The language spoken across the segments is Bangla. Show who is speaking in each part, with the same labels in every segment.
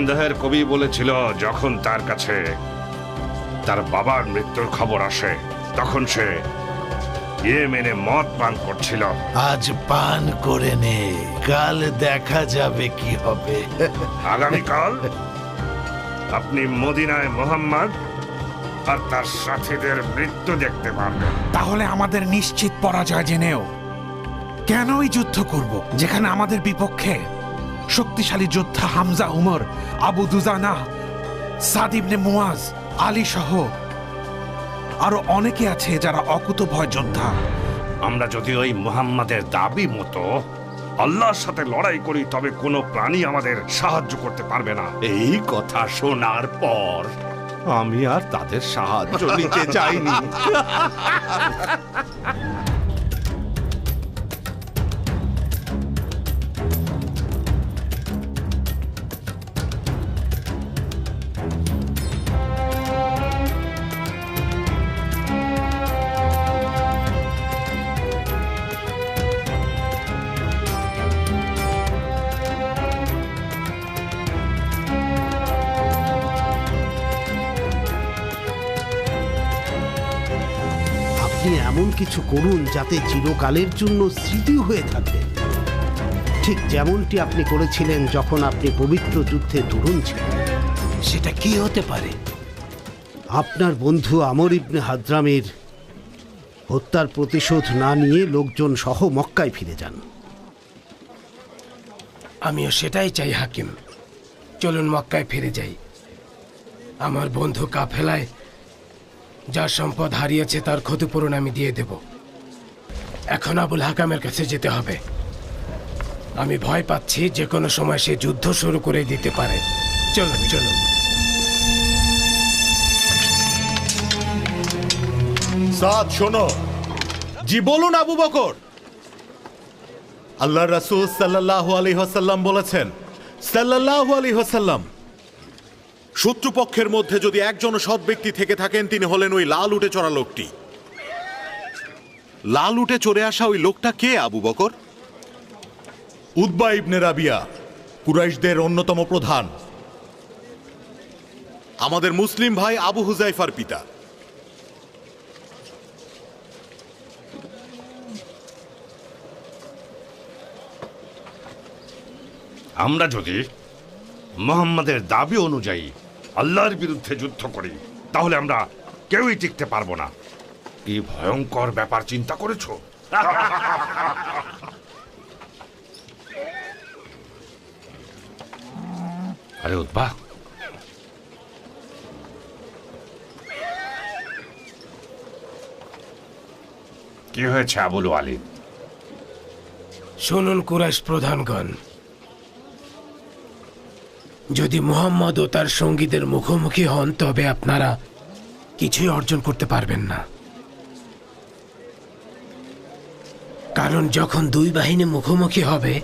Speaker 1: ইন্দাহের কবি বলেছিল যখন তার কাছে তার বাবার মৃত্যুর খবর আসে তখন সে ইয়েমেনে মদ পান করছিল।
Speaker 2: আজ পান করে নে কাল দেখা যাবে কি হবে।
Speaker 1: আগামীকাল আপনি মদিনায় মোহাম্মদ আর তার সাথীদের মৃত্যু দেখতে পারবেন।
Speaker 3: তাহলে আমাদের নিশ্চিত পরাজয় জেনেও কেনই যুদ্ধ করব যেখানে আমাদের বিপক্ষে শক্তিশালী যোদ্ধা হামজা উমর আবু দুজানা সাদিবনে মুয়াজ আলী সহ আরও অনেকে আছে যারা অকুত ভয় যোদ্ধা।
Speaker 1: আমরা যদি ওই মুহাম্মাদের দাবি মতো আল্লাহর সাথে লড়াই করি তবে কোনো প্রাণী আমাদের সাহায্য করতে পারবে না।
Speaker 4: এই কথা শোনার পর আমি আর তাদের সাহায্য নিতে চাইনি।
Speaker 5: আপনি এমন কিছু করুন যাতে চিরকালের জন্য স্মৃতি হয়ে থাকবে ঠিক যেমনটি আপনি করেছিলেন যখন আপনি পবিত্র যুদ্ধে তরুণ ছিলেন।
Speaker 2: সেটা কি হতে পারে?
Speaker 5: আপনার বন্ধু আমর ইবনে হাদ্রামের হত্যার প্রতিশোধ না নিয়ে লোকজন সহ মক্কায় ফিরে যান।
Speaker 6: আমিও সেটাই চাই হাকিম। চলুন মক্কায় ফিরে যাই। আমার বন্ধু কাফেলায় যা সম্পদ হারিয়েছে তার ক্ষতিপূরণ আমি দিয়ে দেব। এখন আবুল হাকামের কাছে যেতে হবে। আমি ভয় পাচ্ছি যে কোনো সময় সে যুদ্ধ শুরু করে দিতে পারে। চলুন চলুন।
Speaker 4: সাদ, শোনো। জি, বলুন আবু বকর। আল্লাহ রাসূল সাল্লাল্লাহু আলাইহি ওয়াসাল্লাম বলেছেন, সাল্লাল্লাহু আলাইহি ওয়াসাল্লাম শত্রুপক্ষের মধ্যে যদি একজন সৎ ব্যক্তি থেকে থাকেন তিনি হলেন ওই লাল উঠে চড়া লোকটি। লাল উঠে চড়ে আসা ওই লোকটা কে আবু বকর? উদ্বা ইবনে রাবিয়া কুরাইশদের অন্যতম প্রধান। আমাদের মুসলিম ভাই আবু হুজাইফার পিতা।
Speaker 1: আমরা যদি মোহাম্মদের দাবি অনুযায়ী আল্লাহর বিরুদ্ধে যুদ্ধ করি, তাহলে আমরা কেউই টিকতে পারব না। কি ভয়ঙ্কর ব্যাপার চিন্তা করেছ? আরে উদ্বা কি হয়েছে আবুল আলী
Speaker 6: শুনুন কুরাইশ প্রধানগণ যদি মোহাম্মদ ও তার সঙ্গীদের মুখোমুখি হন, তবে আপনারা কিছুই অর্জন করতে পারবেন না। কারণ যখন দুই বাহিনী মুখোমুখি হবে,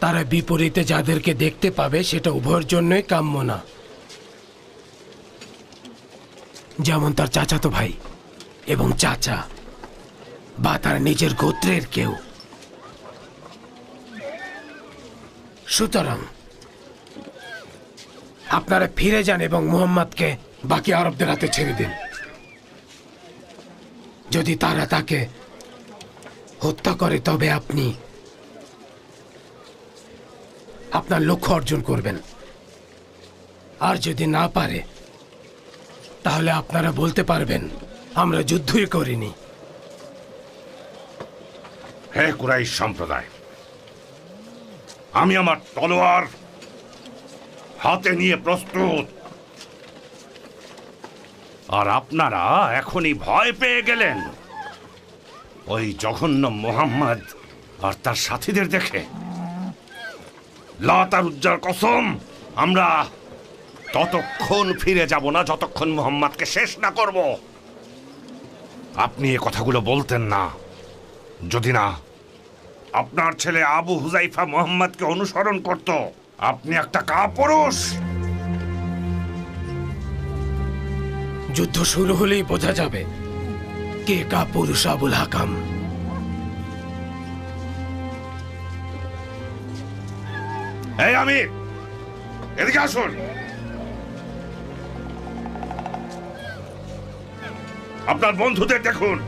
Speaker 6: তারা বিপরীতে যাদেরকে দেখতে পাবে, সেটা উভয়ের জন্যই কাম্য না। যেমন তার চাচাতো ভাই এবং চাচা, বা তার নিজের গোত্রের কেউ। সুতরাং আপনারা ফিরে যান এবং মুহাম্মদকে বাকি আরবদের হাতে ছেড়ে দিন। যদি তারা তাকে হত্যা করে, তবে আপনি আপনার লক্ষ্য অর্জন করবেন। আর যদি না পারে, তাহলে আপনারা বলতে পারবেন, আমরা যুদ্ধই করিনি।
Speaker 1: হে কুরাইশ সম্প্রদায় আমি আমার তলোয়ার হাতে নিয়ে প্রস্তুত। আর আপনারা এখনই ভয় পেয়ে গেলেন। ওই জঘন্য মোহাম্মদ আর তার সাথীদের দেখে। লাতার উজ্জার কসম, আমরা ততক্ষণ ফিরে যাব না, যতক্ষণ মোহাম্মদকে শেষ না করব। আপনি এ কথাগুলো বলতেন না। যদি না আপনার ছেলে আবু হুজাইফা মোহাম্মদকে অনুসরণ করত। আপনি একটা কাপুরুষ।
Speaker 6: যুদ্ধ শুরু হলেই বোঝা যাবে কে কা পুরুষ আবুল হাকাম।
Speaker 1: এই আমির এদিকে আসুন। আপনার বন্ধুদের দেখুন।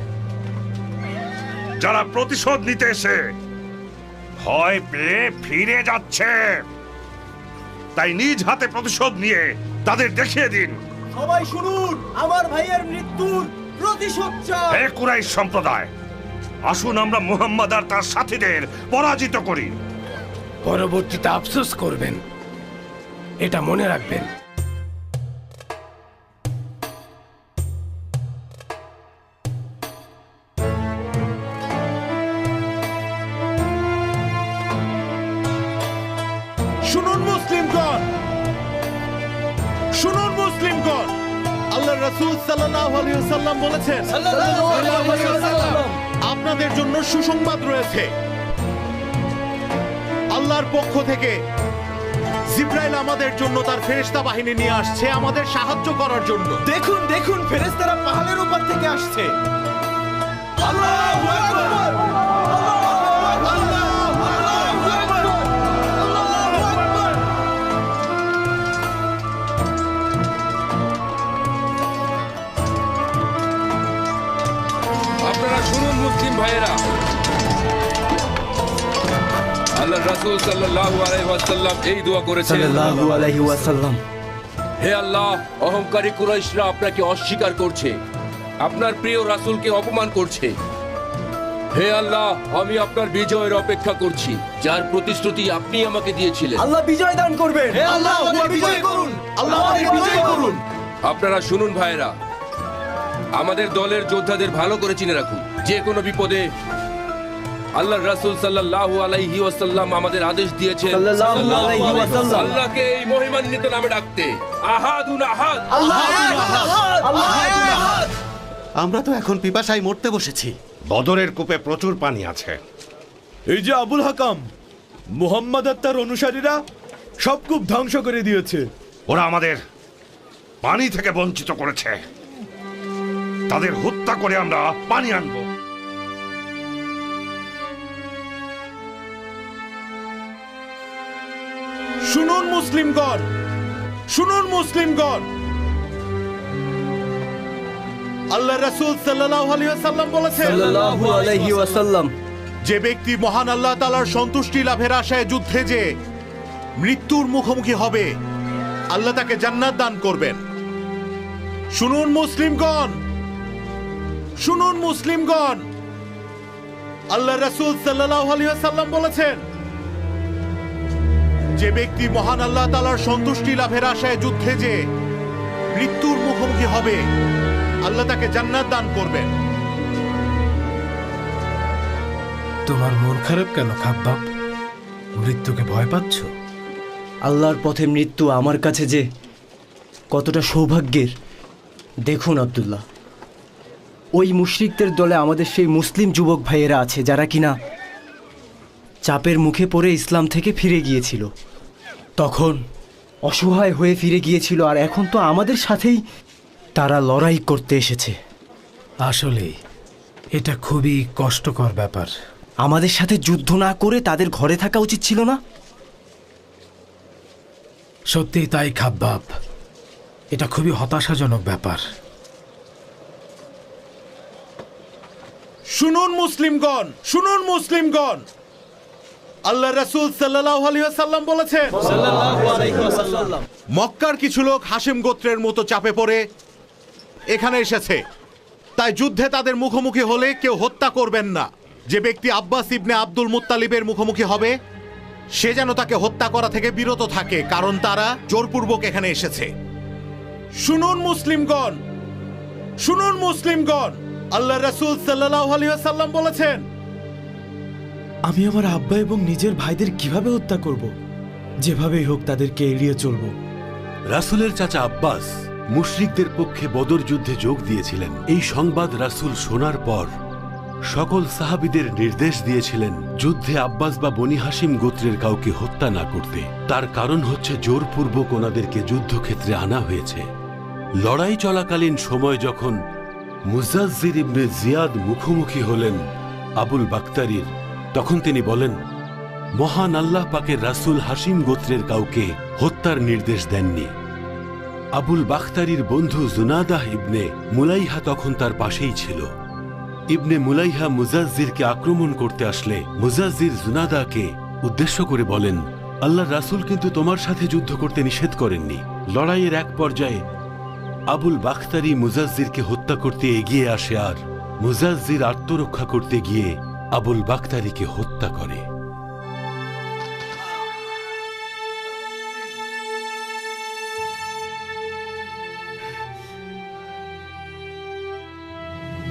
Speaker 1: যারা প্রতিশোধ নিতে এসে ভয় পেয়ে ফিরে যাচ্ছে। তাই নিজ হাতে প্রতিশোধ নিয়ে তাদের দেখিয়ে দিন।
Speaker 7: সবাই শুনুন আমার ভাইয়ের মৃত্যুর প্রতিশোধ চাই।
Speaker 1: হে সম্প্রদায় আসুন আমরা মুহাম্মদ আর তার সাথীদের পরাজিত করি।
Speaker 6: পরবর্তীতে আফসোস করবেন এটা মনে রাখবেন।
Speaker 4: সাল্লাল্লাহু আলাইহি ওয়াসাল্লাম বলেছেন আপনাদের জন্য সুসংবাদ রয়েছে। আল্লাহর পক্ষ থেকে জিব্রাইল আমাদের জন্য তার ফেরেশতা বাহিনী নিয়ে আসছে আমাদের সাহায্য করার জন্য।
Speaker 7: দেখুন দেখুন ফেরেশতারা পাহাড়ের উপর থেকে আসছে। আল্লাহু আকবার! আল্লাহু
Speaker 8: ভাইয়েরা। আল্লাহ রাসূল সাল্লাল্লাহু আলাইহি ওয়াসাল্লাম এই দোয়া করেছেন।
Speaker 7: সাল্লাল্লাহু আলাইহি ওয়াসাল্লাম।
Speaker 8: হে আল্লাহ অহংকারী কুরাইশরা আপনাকে অস্বীকার করছে। আপনার প্রিয় রাসূলকে অপমান করছে। হে আল্লাহ আমি আপনার বিজয়ের অপেক্ষা করছি যার প্রতিশ্রুতি আপনি আমাকে দিয়েছিলেন।
Speaker 7: আল্লাহ বিজয় দান করবেন। হে আল্লাহ বিজয় করুন। আল্লাহ আমাদের বিজয় করুন।
Speaker 8: আপনারা শুনুন ভাইয়েরা আমাদের দলের যোদ্ধাদের ভালো করে চিনে রাখুন। যে কোনো বিপদে আল্লাহ রাসূল সাল্লাল্লাহু আলাইহি ওয়াসাল্লাম আমাদের আদেশ দিয়েছে
Speaker 7: সাল্লাল্লাহু আলাইহি
Speaker 8: আল্লাহকে এই মহিমান্বিত নামে ডাকতে। আহাদুন আহাদ।
Speaker 9: আমরা তো এখন পিপাসায় মরতে বসেছি।
Speaker 1: বদরের কূপে প্রচুর পানি আছে।
Speaker 10: এই যে আবুল হাকাম মুহাম্মদ আর তার অনুসারীরা সব খুব ধ্বংস করে দিয়েছে।
Speaker 1: ওরা আমাদের পানি থেকে বঞ্চিত করেছে। তাদের হত্যা করে আমরা পানি আনব।
Speaker 4: শুনুন মুসলিমগণ শুনুন মুসলিমগণ। আল্লাহ রাসূল সাল্লাল্লাহু আলাইহি ওয়াসাল্লাম বলেছেন
Speaker 7: সাল্লাল্লাহু আলাইহি ওয়াসাল্লাম।
Speaker 4: যে ব্যক্তি মহান আল্লাহ তালার সন্তুষ্টি লাভের আশায় যুদ্ধে যে মৃত্যুর মুখোমুখি হবে আল্লাহ তাকে জান্নাত দান করবেন। শুনুন মুসলিমগণ শুনুন মুসলিমগণ আল্লাহ রাসূল সাল্লাল্লাহু আলাইহি বলেছেন যে ব্যক্তি মহান আল্লাহ তালার সন্তুষ্টি লাভের আশায় যুদ্ধে যে মৃত্যুর মুখোমুখি হবে আল্লাহ তাকে জান্নাত দান করবেন।
Speaker 6: তোমার মন খারাপ কেন খাপ খাব্বাব? মৃত্যুকে ভয় পাচ্ছ?
Speaker 7: আল্লাহর পথে মৃত্যু আমার কাছে যে কতটা সৌভাগ্যের। দেখুন আব্দুল্লাহ। ওই মুশরিকদের দলে আমাদের সেই মুসলিম যুবক ভাইয়েরা আছে যারা কিনা চাপের মুখে পড়ে ইসলাম থেকে ফিরে গিয়েছিল। তখন অসহায় হয়ে ফিরে গিয়েছিল আর এখন তো আমাদের সাথেই তারা লড়াই করতে এসেছে।
Speaker 6: আসলে এটা খুবই কষ্টকর ব্যাপার।
Speaker 7: আমাদের সাথে যুদ্ধ না করে তাদের ঘরে থাকা উচিত ছিল না?
Speaker 6: সত্যি তাই খাব্বাব। এটা খুবই হতাশাজনক ব্যাপার।
Speaker 4: শুনুন মুসলিমগণ শুনুন মুসলিমগণ। আল্লাহ রাসূল সাল্লাল্লাহু আলাইহি ওয়াসাল্লাম বলেছেন মক্কার কিছু লোক হাসিম গোত্রের মতো চাপে পড়ে এখানে এসেছে। তাই যুদ্ধে তাদের মুখোমুখি হলে কেউ হত্যা করবেন না। যে ব্যক্তি আব্বাস ইবনে আব্দুল মুত্তালিবের মুখোমুখি হবে সে যেন তাকে হত্যা করা থেকে বিরত থাকে কারণ তারা জোরপূর্বক এখানে এসেছে। শুনুন মুসলিমগণ শুনুন মুসলিমগণ। আল্লাহ রাসূল সাল্লাল্লাহু আলাইহি ওয়াসাল্লাম বলেছেন
Speaker 10: আমি আমার আব্বা এবং নিজের ভাইদের কীভাবে হত্যা করব? যেভাবেই হোক তাদেরকে এড়িয়ে চলবো।
Speaker 11: রাসূলের চাচা আব্বাস মুশরিকদের পক্ষে বদর যুদ্ধে যোগ দিয়েছিলেন। এই সংবাদ রাসূল শোনার পর সকল সাহাবীদের নির্দেশ দিয়েছিলেন যুদ্ধে আব্বাস বা বনি হাসিম গোত্রের কাউকে হত্যা না করতে। তার কারণ হচ্ছে জোরপূর্বক ওনাদেরকে যুদ্ধক্ষেত্রে আনা হয়েছে। লড়াই চলাকালীন সময় যখন মুজাজ্জির ইবনে জিয়াদ মুখোমুখি হলেন আবুল বাক্তারির। তখন তিনি বলেন, মহান আল্লাহ পাকের রাসূল হাসিম গোত্রের কাউকে হত্যার নির্দেশ দেননি। আবুল বাখতারির বন্ধু জুনাদাহ ইবনে মুলাইহা তখন তার পাশেই ছিল। ইবনে মুলাইহা মুজাজ্জিরকে আক্রমণ করতে আসলে মুজাজ্জির জুনাদাকে উদ্দেশ্য করে বলেন আল্লাহ রাসূল কিন্তু তোমার সাথে যুদ্ধ করতে নিষেধ করেননি। লড়াইয়ের এক পর্যায়ে আবুল বাখতারি মুজাজ্জিরকে হত্যা করতে এগিয়ে আসে আর মুজাজ্জির আত্মরক্ষা করতে গিয়ে আবুল বাখতারিকে হত্যা করে।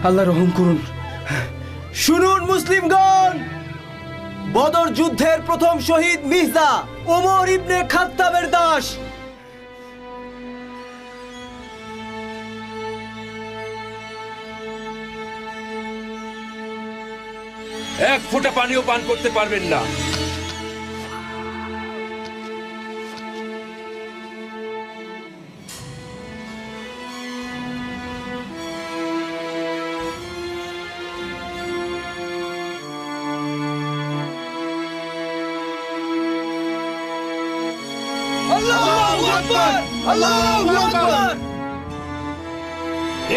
Speaker 7: আল্লাহ রহম করুন। শুনুন মুসলিমগণ! বদর যুদ্ধের প্রথম শহীদ মির্জা ওমর ইবনে খাত্তাবের দাস
Speaker 8: এক ফোঁটা পানিও পান করতে পারবেন না।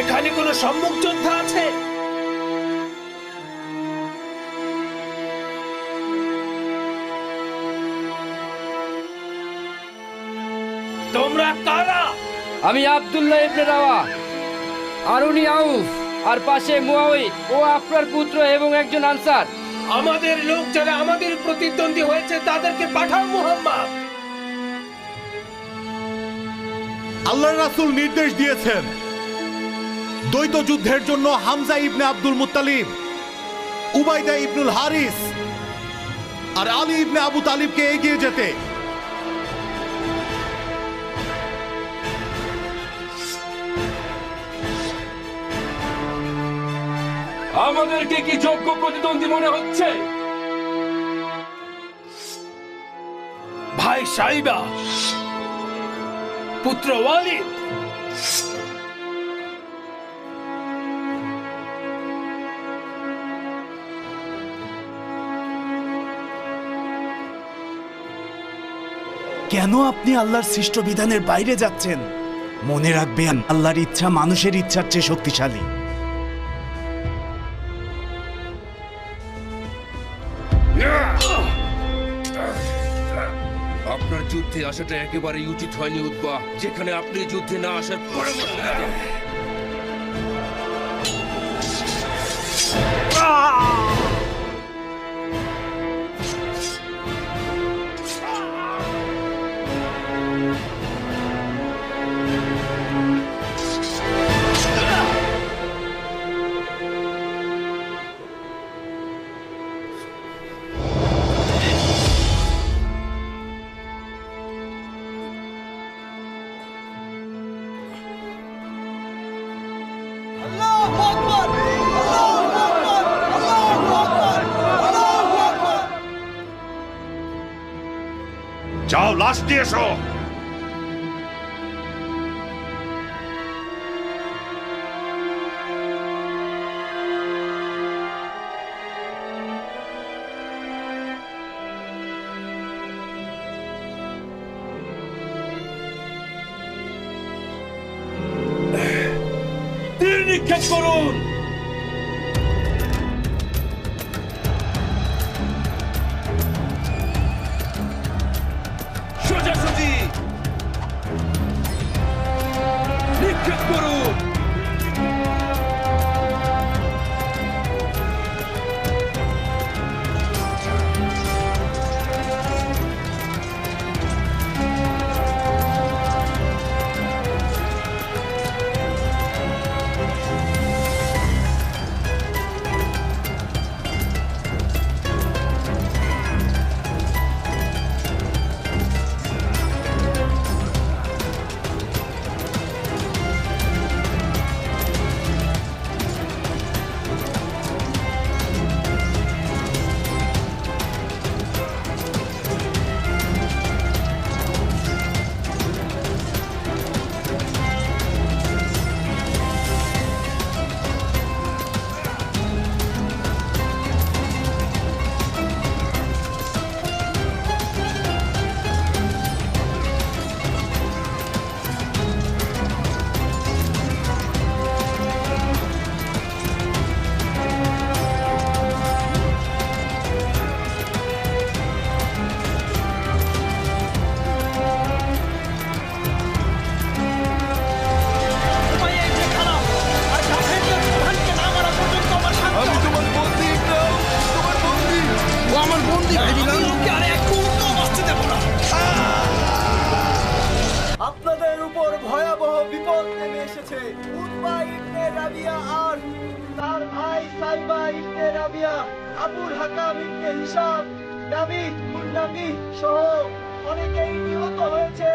Speaker 6: এখানে কোনো সম্মুখ যোদ্ধা আছে? তোমরা কারা?
Speaker 12: আমি আব্দুল্লাহ ইবনে রাওয়া। আরুনি আউফ আর পাশে মুয়াউই ও আপনার পুত্র এবং একজন আনসার।
Speaker 6: আমাদের লোক যারা আমাদের প্রতিদ্বন্দ্বী হয়েছে তাদেরকে পাঠাও মুহাম্মদ।
Speaker 4: আল্লাহ রাসূল নির্দেশ দিয়েছেন দ্বৈত যুদ্ধের জন্য Hamza ibn Abdul Muttalib Ubaida ibnul Harith আর আলী ইবনে আবু তালিবকে এগিয়ে যেতে।
Speaker 8: আমাদেরকে কি যোগ্য প্রতিদ্বন্দ্বী মনে হচ্ছে?
Speaker 6: ভাই সাইবা, পুত্র ওয়ালিদ।
Speaker 10: কেন আপনি আল্লাহর সৃষ্ট বিধানের বাইরে যাচ্ছেন? মনে রাখবেন, আল্লাহর ইচ্ছা মানুষের ইচ্ছার চেয়ে শক্তিশালী।
Speaker 8: যুদ্ধে আসাটা একেবারেই উচিত হয়নি উদ্বা যেখানে আপনি যুদ্ধে না আসার পরে
Speaker 1: যাও লাশ নিয়ে এসো।
Speaker 8: নিক্ষেপ করুন। সন্দীপকে আপনাদের উপর
Speaker 7: ভয়াবহ বিপদ নেমে এসেছে উতবা ইবনে রাবিয়া আর তার ভাই সাইবা ইবনে রাবিয়া আবুল হাকাম ইবনে হিসাব নাবিক মুন্নাবি সহ অনেকেই নিহত হয়েছে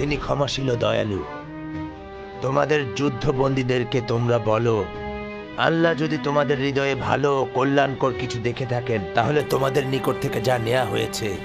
Speaker 13: তিনি ক্ষমাশীল দয়ালু। তোমাদের যুদ্ধবন্দীদেরকে তোমরা বলো, আল্লাহ যদি তোমাদের হৃদয়ে ভালো ও কল্যাণকর কিছু দেখে থাকেন, তাহলে তোমাদের নিকট থেকে যা নেওয়া হয়েছে।